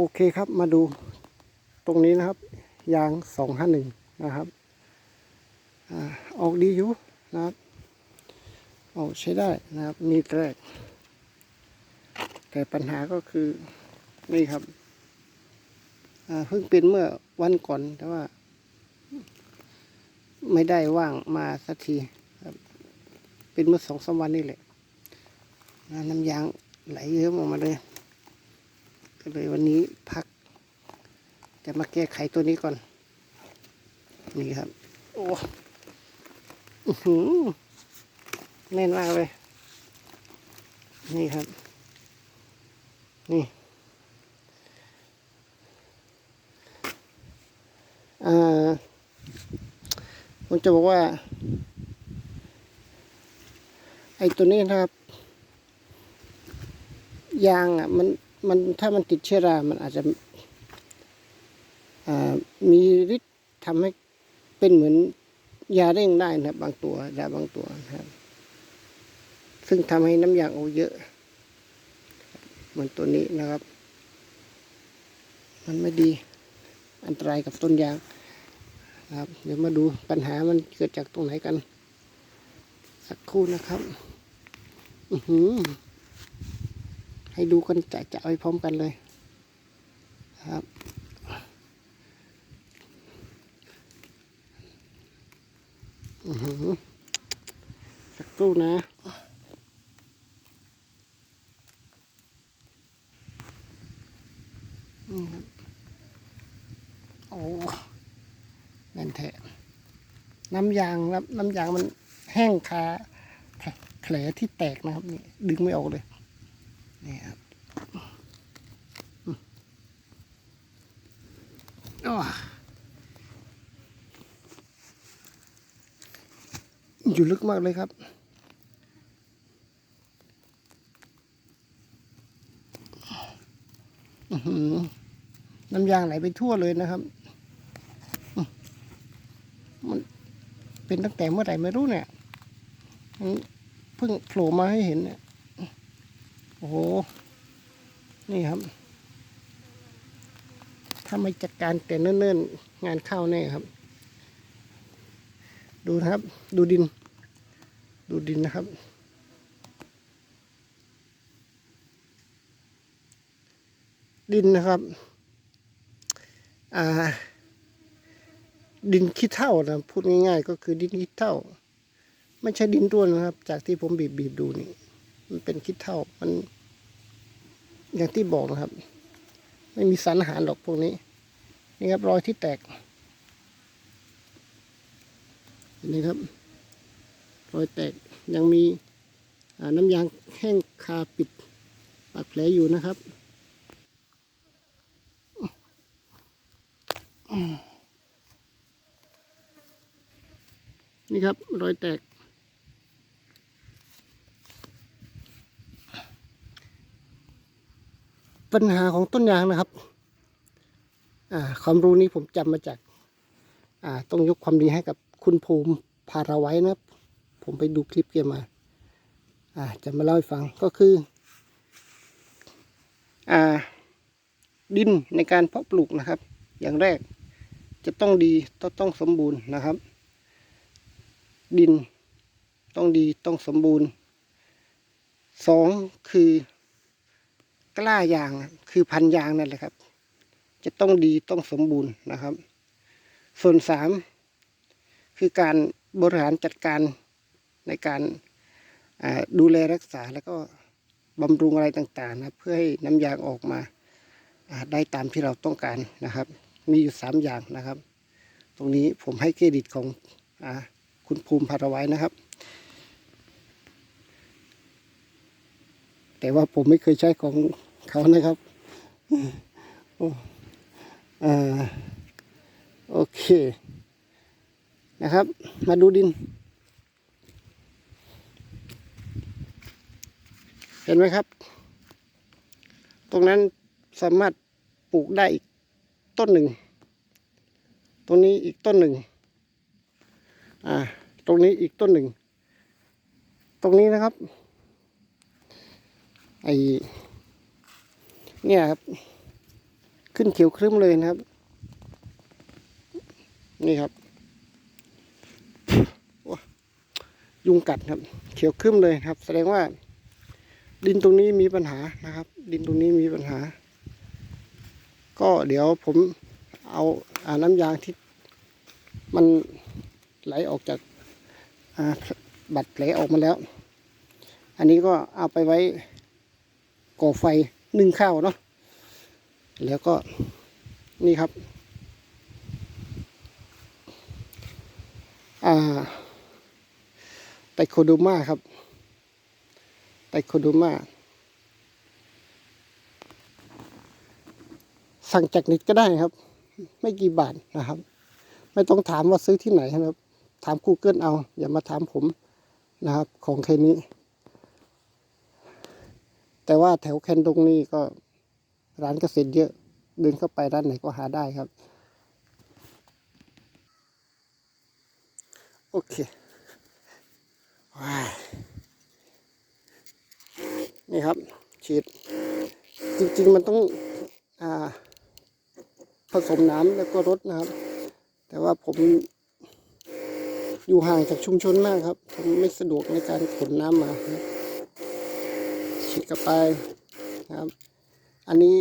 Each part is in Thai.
โอเคครับมาดูตรงนี้นะครับ ยางสองห้าหนึ่งนะครับอออกดีอยู่นะครับออกใช้ได้นะครับ มีแรกแต่ปัญหาก็คือ นี่ครับเพิ่งเป็นเมื่อวันก่อนแต่ว่า ไม่ได้ว่างมาสักทีครับ เป็นเมื่อสองสามวันนี่แหละนะน้ำยางไหลเยอะออกมาเลย ก็เลยวันนี้พัก จะมาแก้ไขตัวนี้ก่อน นี่ครับ โอ้อื้อหือแน่นมากเลย นี่ครับ นี่อ่าผมจะบอกว่า ไอ้ตัวนี้นะครับยางอะมัน มันถ้ามันติดเชื้อรา มันอาจจะมีฤทธิ์ทำให้เป็นเหมือนยาเร่งได้นะครับบางตัวยาบางตัวนะครับ ซึ่งทำให้น้ำยางออกเยอะ เหมือนตัวนี้นะครับ มันไม่ดีอันตรายกับต้นยางครับ เดี๋ยวมาดูปัญหามันเกิดจากตรงไหนกัน สักครู่นะครับ อือหือ ให้ดูกันจะจะไปพร้อมกันเลยครับอือหือสักครู่นะโอ้แน่นแท้น้ำยางน้ำน้ำยางมันแห้งคาแผลที่แตกนะครับนี่ดึงไม่ออกเลย นี่ครับอืมอ้ออยู่ลึกมากเลยครับอื้อหือน้ำยางไหลไปทั่วเลยนะครับอืมมันเป็นตั้งแต่เมื่อไหร่ไม่รู้เนี่ยมันเพิ่งโผล่มาให้เห็นเนี่ย โอ้โห นี่ครับ ถ้าไม่จัดการแต่เนิ่นๆ งานเข้าแน่ครับ ดูนะครับ ดูดิน ดูดินนะครับ ดินนะครับ อ่า ดินขี้เท่านะ พูดง่ายๆ ก็คือดินขี้เท่า ไม่ใช่ดินร่วนนะครับ จากที่ผมบีบๆดูนี่ มันเป็นขี้เท่ามันอย่างที่บอกนะครับ ไม่มีสารอาหารหรอกพวกนี้ นี่ครับรอยที่แตกเห็นไหมครับ รอยแตกยังมีน้ำยางแห้งคาปิดปากแผลอยู่นะครับนี่ครับรอยแตก ปัญหาของต้นยางนะครับความรู้นี้ผมจำมาจากาต้องยกความดีให้กับคุณภูมิพาราไว้นะครับ ผมไปดูคลิปเกมมาอ่าจะมาเล่าให้ฟังก็คืออดินในการเพาะปลูกนะครับ อย่างแรกจะต้องดีต้องต้องสมบูรณ์นะครับ ดินต้องดีต้องสมบูรณ์สองคือ กล้ายางคือพันยางนั่นแหละครับ จะต้องดีต้องสมบูรณ์นะครับ ส่วนสามคือการบริหารจัดการในการดูแลรักษาแล้วก็บำรุงอะไรต่างๆนะเพื่อให้น้ำยางออกมาได้ตามที่เราต้องการนะครับ มีอยู่สามอย่างนะครับ ตรงนี้ผมให้เครดิตของอคุณภูมิพารไว้นะครับ แต่ว่าผมไม่เคยใช้ของ เขานะครับโอ้อ่าโอเค นะครับ มาดูดิน เห็นไหมครับ ตรงนั้นสามารถปลูกได้อีกต้นหนึ่ง ตรงนี้อีกต้นหนึ่ง อ่า ตรงนี้อีกต้นหนึ่ง ตรงนี้นะครับ ไอ เนี่ยครับ ขึ้นเขียวครึ้มเลยนะครับ นี่ครับยุงกัดครับ เขียวครึ้มเลยครับ แสดงว่า ดินตรงนี้มีปัญหานะครับ ดินตรงนี้มีปัญหา ก็เดี๋ยวผมเอาอาน้ำยางที่มันไหลออกจากาบัดแผลออกมาแล้ว อันนี้ก็เอาไปไว้ก่อไฟ นึ่งข้าวเนาะแล้วก็นี่ครับอ่าไตโคโดมาครับไตโคโดมาสั่งจากน็ตก็ได้ครับ ไม่กี่บาทนะครับ ไม่ต้องถามว่าซื้อที่ไหนนะครับ ถาม Google เอา อย่ามาถามผมนะครับ ของแค่นี้ แต่ว่าแถวแคนดงนี่ก็ร้านเกษตรเยอะ เดินเข้าไปร้านไหนก็หาได้ครับ โอเคว้านี่ครับ ฉีด จริง ๆ มันต้องอ่าผสมน้ำแล้วก็รดนะครับ แต่ว่าผมอยู่ห่างจากชุมชนมากครับ ผมไม่สะดวกในการขนน้ำมานะ ครับฉีดกับไปนะครับ อันนี้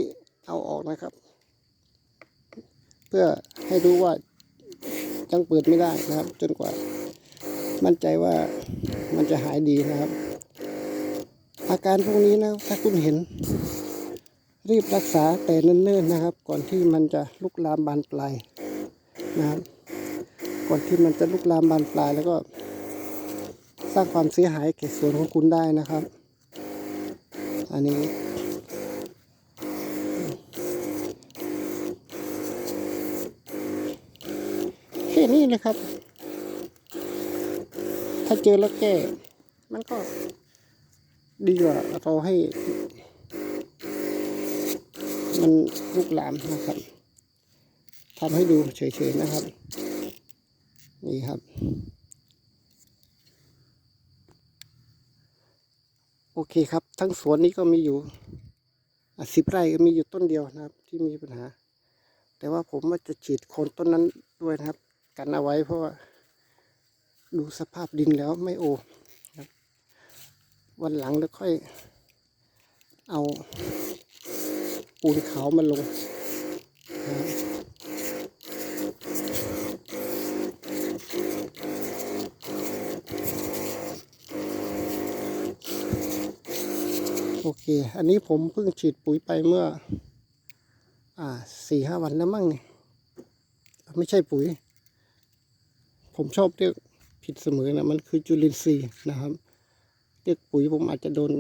เอาออกนะครับ เพื่อให้รู้ว่ายังเปิดไม่ได้นะครับ จนกว่า มั่นใจว่ามันจะหายดีนะครับ อาการพวกนี้นะถ้าคุณเห็น รีบรักษาแต่เนิ่นๆนะครับ ก่อนที่มันจะลุกลามบานปลายนะครับก่อนที่มันจะลุกลามบานปลายแล้วก็ สร้างความเสียหายแก่สวนของคุณได้นะครับ อันนี้ แค่นี้นะครับ ถ้าเจอแล้วแก้ มันก็ดีกว่าเราให้ มันลุกลามนะครับทำให้ดูเฉยๆนะครับ นี่ครับ โอเคครับ ทั้งสวนนี้ก็มีอยู่สิบไร่ก็มีอยู่ต้นเดียวนะครับ ที่มีปัญหา แต่ว่าผมว่าจะฉีดโคนต้นนั้นด้วยนะครับ กันเอาไว้เพราะว่าดูสภาพดินแล้วไม่โอครับวันหลังแล้วค่อย เอาปูนขาวมาลงนะครับ โอเค อันนี้ผมเพิ่งฉีดปุ๋ยไปเมื่อ อ่าสี่ห้าวันแล้วมั้งนี่ไม่ใช่ปุ๋ย ผมชอบเรียกผิดเสมอนะ มันคือจุลินทรีย์นะครับ เรียกปุ๋ยผมอาจจะโดน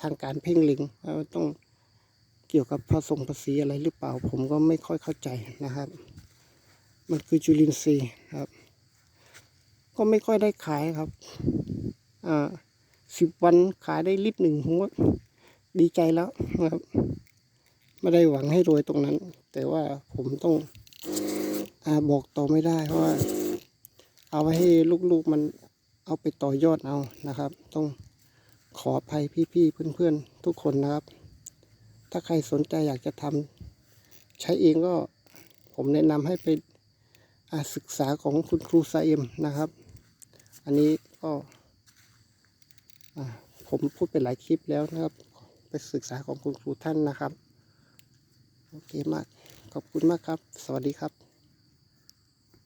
ทางการเพ่งเล็งต้องเกี่ยวกับผสมภาษีอะไรหรือเปล่า ผมก็ไม่ค่อยเข้าใจนะครับ มันคือจุลินทรีย์ครับ ก็ไม่ค่อยได้ขายครับ อ่า สิบวันขายได้ลิตรหนึ่งผมก็ดีใจแล้วนะครับ ไม่ได้หวังให้รวยตรงนั้น แต่ว่าผมต้องอาบอกต่อไม่ได้เพราะว่า เอาไว้ให้ลูกๆมันเอาไปต่อยอดเอานะครับ ต้องขออภัยพี่ๆเพื่อนๆ ทุกคนนะครับ ถ้าใครสนใจอยากจะทำใช้เองก็ผมแนะนำให้ไปอ่าศึกษาของคุณครูซาเอ็มนะครับ อันนี้ก็ ผมพูดไปหลายคลิปแล้วนะครับ ไปศึกษาของคุณครูท่านนะครับ โอเคมาก ขอบคุณมากครับ สวัสดีครับ